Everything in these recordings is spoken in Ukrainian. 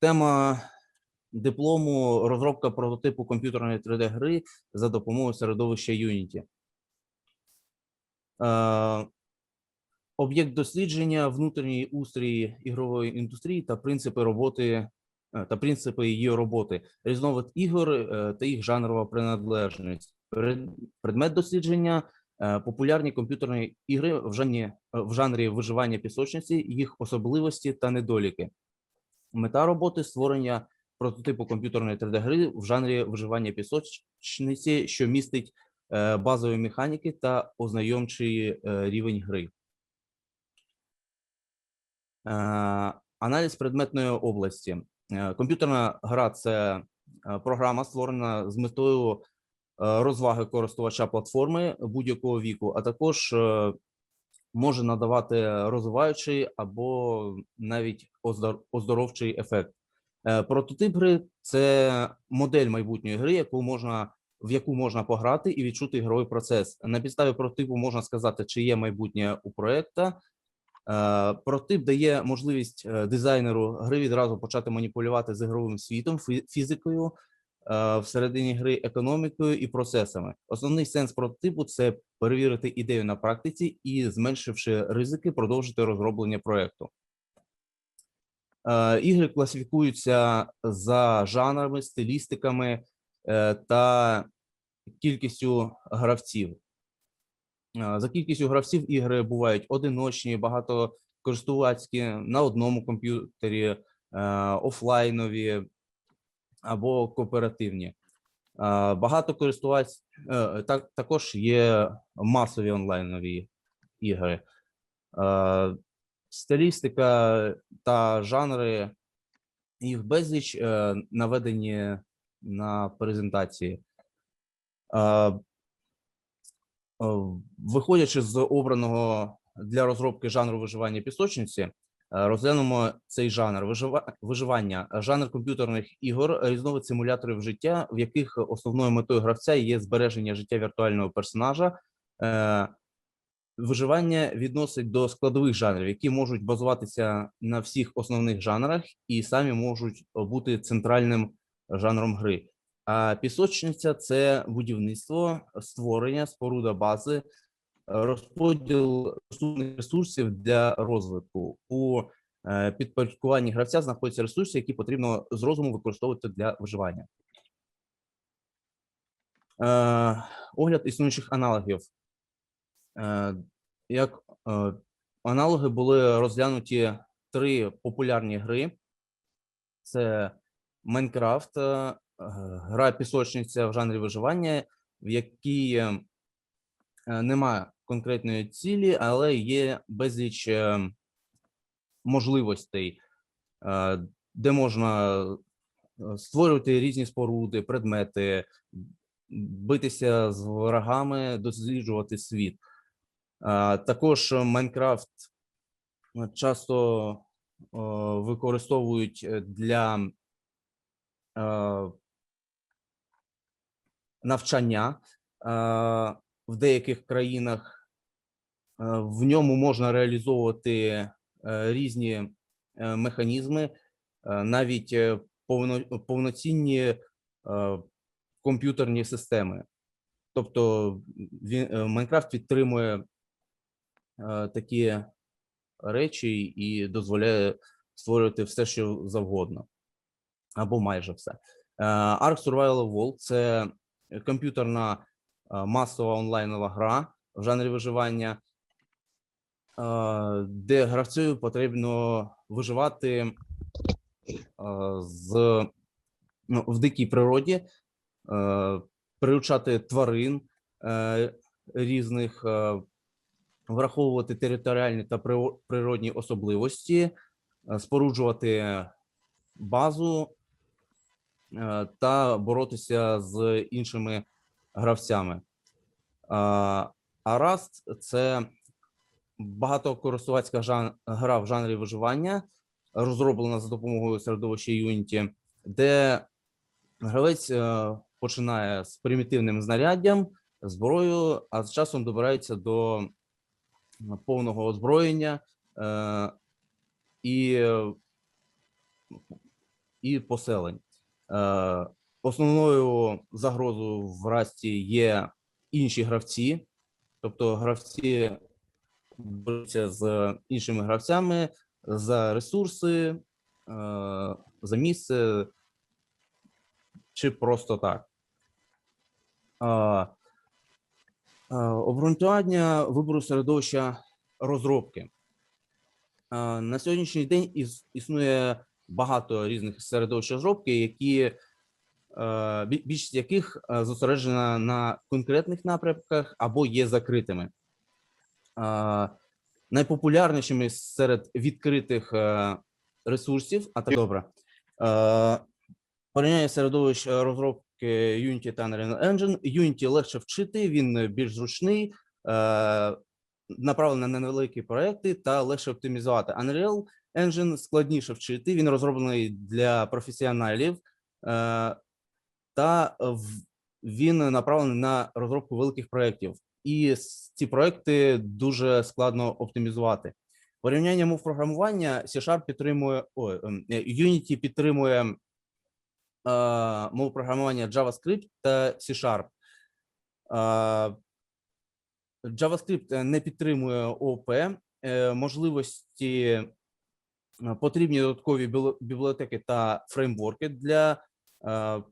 Тема диплому розробка прототипу комп'ютерної 3D-гри за допомогою середовища Unity. Е, Об'єкт дослідження, внутрішній устрій ігрової індустрії та принципи роботи е, та принципи її роботи, різновид ігор е, та їх жанрова приналежність. Предмет дослідження популярні комп'ютерні ігри в жанрі, в жанрі виживання пісочниці, їх особливості та недоліки. Мета роботи створення прототипу комп'ютерної 3D-гри в жанрі виживання пісочниці, що містить е, базові механіки та ознайомчий е, рівень гри. Е, Аналіз предметної області. Комп'ютерна гра це програма, створена з метою розваги користувача платформи будь-якого віку, а також може надавати розвиваючий або навіть оздор- оздоровчий ефект. Е, Прототип гри це модель майбутньої гри, яку можна в яку можна пограти і відчути ігровий процес. На підставі прототипу можна сказати, чи є майбутнє у проекта. Е, Прототип дає можливість е, дизайнеру гри відразу почати маніпулювати з ігровим світом, фізикою, е, всередині гри економікою і процесами. Основний сенс прототипу це перевірити ідею на практиці і, зменшивши ризики, продовжити розроблення проекту. Е, Ігри класифікуються за жанрами, стилістиками е, та кількістю гравців. Е, За кількістю гравців ігри бувають одиночні, багатокористувацькі на одному комп'ютері, е, офлайнові або кооперативні. Багато користувач е, так, також є масові онлайнові ігри. Стилістика та жанри їх безліч е, наведені на презентації. Е, Виходячи з обраного для розробки жанру виживання пісочниці, розглянемо цей жанр Вижива- виживання, жанр комп'ютерних ігор, різновид симуляторів життя, в яких основною метою гравця є збереження життя віртуального персонажа. Е, Виживання відносить до складових жанрів, які можуть базуватися на всіх основних жанрах і самі можуть бути центральним жанром гри. А пісочниця це будівництво, створення, споруда бази, е, розподіл ресурсів для розвитку. У е, підпорядкуванні гравця знаходяться ресурси, які потрібно з розуму використовувати для виживання. Е, Огляд існуючих аналогів. Е, Як аналоги були розглянуті три популярні гри: це Майнкрафт, гра пісочниця в жанрі виживання, в якій немає конкретної цілі, але є безліч е, можливостей, е, де можна е, створювати різні споруди, предмети, битися з ворогами, досліджувати світ. Також Майнкрафт часто використовують для навчання в деяких країнах. Е, В ньому можна реалізовувати е, різні е, механізми, навіть повно, повноцінні комп'ютерні системи. Тобто Майнкрафт підтримує такі речі і дозволяє створювати все, що завгодно, або майже все. Ark Survival World – це комп'ютерна масова онлайнова гра в жанрі виживання, де гравцю потрібно виживати е, з, ну, в дикій природі, е, приручати тварин е, різних, е, враховувати територіальні та природні особливості, е, споруджувати базу е, та боротися з іншими гравцями. А а – це багатокористувацька жан- гра в жанрі виживання, розроблена за допомогою середовища Unity, де гравець е, починає з примітивним знаряддям, зброєю, а з часом добирається до повного озброєння е, і і поселень. Е, Основною загрозою в расті є інші гравці, тобто гравці борються з іншими гравцями за ресурси, е, за місце чи просто так. Обґрунтування вибору середовища розробки. На сьогоднішній день існує багато різних середовищ розробки, які е, більшість яких е, зосереджена на конкретних напрямках або є закритими. Найпопулярнішими серед відкритих е, ресурсів, а так добре. Е, Порівняння середовищ е, розробки Unity та Unreal Engine. Unity легше вчити, він більш зручний, направлений на невеликі проекти та легше оптимізувати. Unreal Engine складніше вчити, він розроблений для професіоналів та він направлений на розробку великих проєктів. І ці проекти дуже складно оптимізувати. Порівняння мов програмування C-Sharp підтримує ой, ем, е, Unity підтримує е, мову програмування JavaScript та C-Sharp. Е, JavaScript не підтримує ООП, е, можливості е, потрібні додаткові бібліотеки та фреймворки для, е,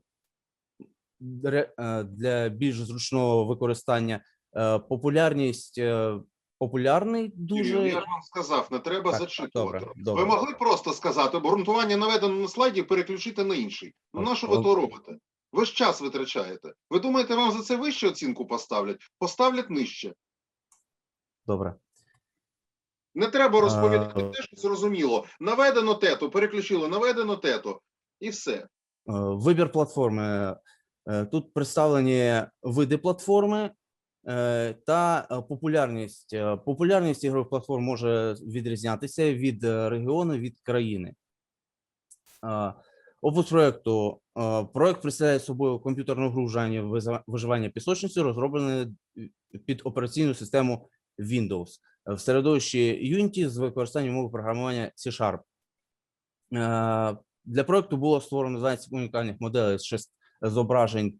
е, для більш зручного використання. Е, Популярність е, популярний дуже. Я вам сказав, не треба Так, зачитувати. добре, добре. Ви могли просто сказати, обґрунтування наведено на слайді, переключити на інший. Ну на що ви то робите? Ви ж час витрачаєте. Ви думаєте, вам за це вищу оцінку поставлять? Поставлять нижче. Добре. Не треба розповідати А. те, що зрозуміло. Наведено тето, переключили, наведено тето. І все. Е, Вибір платформи. Е, Тут представлені види платформи е, та е, популярність. Е, Популярність ігрових платформ може відрізнятися від е, регіону, від країни. Е, Опис проекту. Е, Проект представляє собою комп'ютерну гру в жанрі виживання пісочниці, розроблений під операційну систему Windows е, в середовищі Unity з використанням мови програмування C-Sharp. Е, Для проекту було створено 12 унікальних моделей з шест- зображень,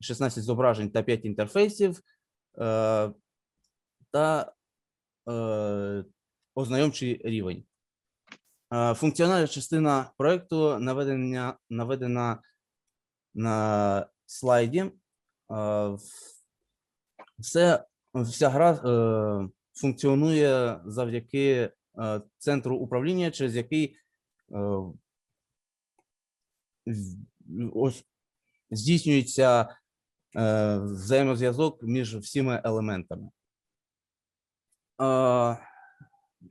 16 зображень та 5 інтерфейсів е, та е, ознайомчий рівень. Е, Функціональна частина проекту наведення, наведена на слайді. Е, Все, вся гра е, функціонує завдяки е, центру управління, через який е, ось здійснюється е, взаємозв'язок між всіма елементами. Е,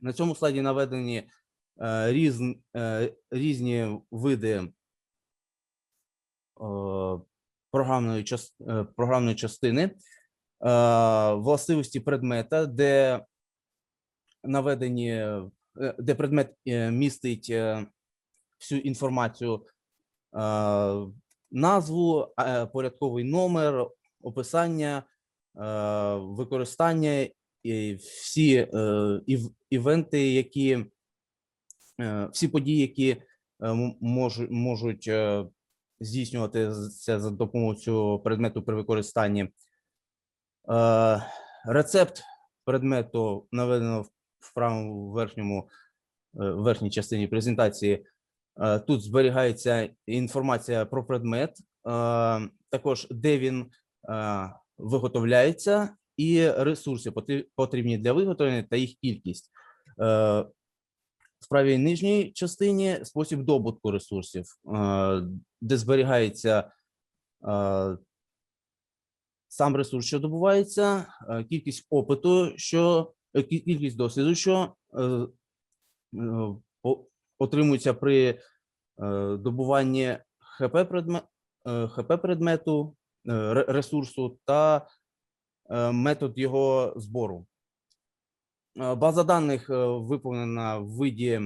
на цьому слайді наведені е, різн, е, різні види е, програмної, е, програмної частини, е, властивості предмета, де наведені, е, де предмет е, містить е, всю інформацію, е, назву, е, порядковий номер, описання, е, використання, і всі е, івенти, які всі події, які можуть здійснюватися за допомогою предмету при використанні. Рецепт предмету наведено в- правому верхньому верхній частині презентації. Е, Тут зберігається інформація про предмет, е, також де він е, виготовляється, і ресурси потрібні для виготовлення та їх кількість. В правій нижній частині спосіб добутку ресурсів, де зберігається сам ресурс, що добувається, кількість опиту, що кількість досвіду, що е, е, отримується при е, добуванні ХП предмет, ХП предмету, е, ресурсу та е, метод його збору. Е, База даних е, виповнена в виді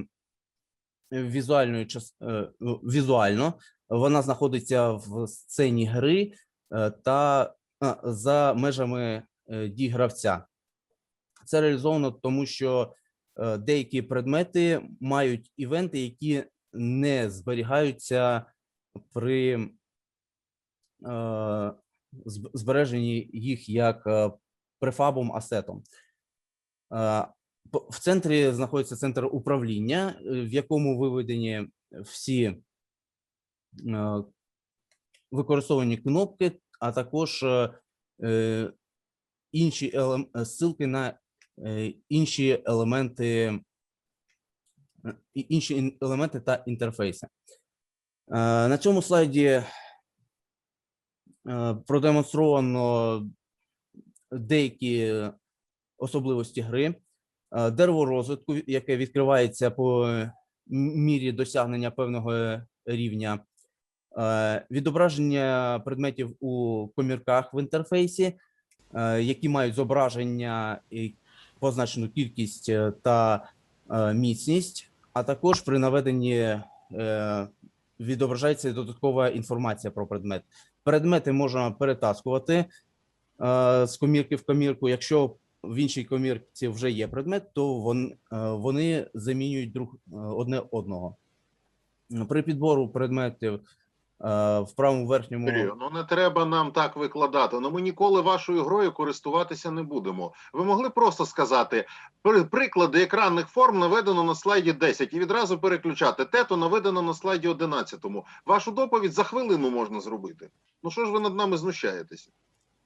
візуальної е, ну, візуально. Вона знаходиться в сцені гри е, та за межами е, дій гравця. Це реалізовано тому, що е, деякі предмети мають івенти, які не зберігаються при е, збереженні їх як е, префабом асетом. Е, В центрі знаходиться центр управління, е, в якому виведені всі е, використовані кнопки, а також е, е, інші е, ссылки на е, інші елементи, е, інші елементи та інтерфейси. Е, На цьому слайді е, продемонстровано деякі особливості гри, Е, дерево розвитку, яке відкривається по мірі досягнення певного рівня, е, відображення предметів у комірках в інтерфейсі, е, які мають зображення позначену кількість е, та е, міцність, а також при наведенні е, відображається додаткова інформація про предмет. Предмети можна перетаскувати з комірки в комірку. Якщо в іншій комірці вже є предмет, то вони замінюють друг одне одного. При підбору предметів в правому верхньому ну не треба нам так викладати. Ну ми ніколи вашою грою користуватися не будемо. Ви могли просто сказати «При- приклади екранних форм наведено на слайді 10 і відразу переключати. Те-то наведено на слайді 11. Вашу доповідь за хвилину можна зробити. Ну що ж ви над нами знущаєтеся?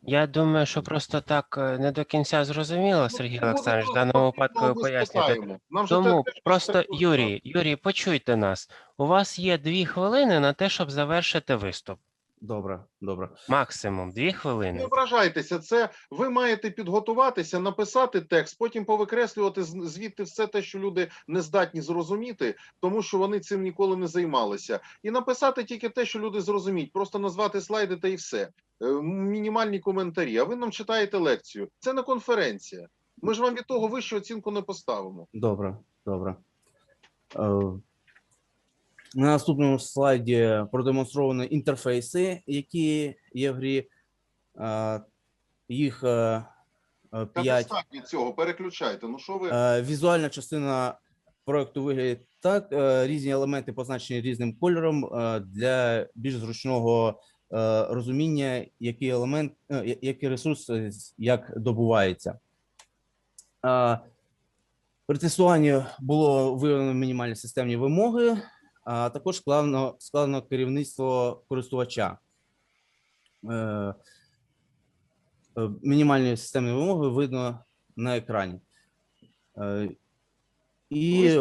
Я думаю, що просто так е, не до кінця зрозуміло, Сергій Ну, Олександрович, в ну, даному ну, випадку ви пояснюєте. Нам же Тому просто Юрій, Юрій, почуйте нас. У вас є дві хвилини на те, щоб завершити виступ. Добре, добре. Максимум дві хвилини. Не ображайтеся, це ви маєте підготуватися, написати текст, потім повикреслювати звідти все те, що люди не здатні зрозуміти, тому що вони цим ніколи не займалися, і написати тільки те, що люди зрозуміють, просто назвати слайди та і все. Е, Мінімальні коментарі. А ви нам читаєте лекцію. Це не конференція. Ми ж вам від того вищу оцінку не поставимо. Добре, добре. На наступному слайді продемонстровані інтерфейси, які є в грі. Їх е, е, п'ять. достатньо цього, переключайте. Ну що ви Е, Візуальна частина проекту виглядає так. Різні елементи позначені різним кольором для більш зручного розуміння, який елемент, який ресурс як добувається. При тестуванні було виявлено мінімальні системні вимоги, а також складено, складено керівництво користувача. Е, е, Мінімальні системні вимоги видно на екрані. Е, І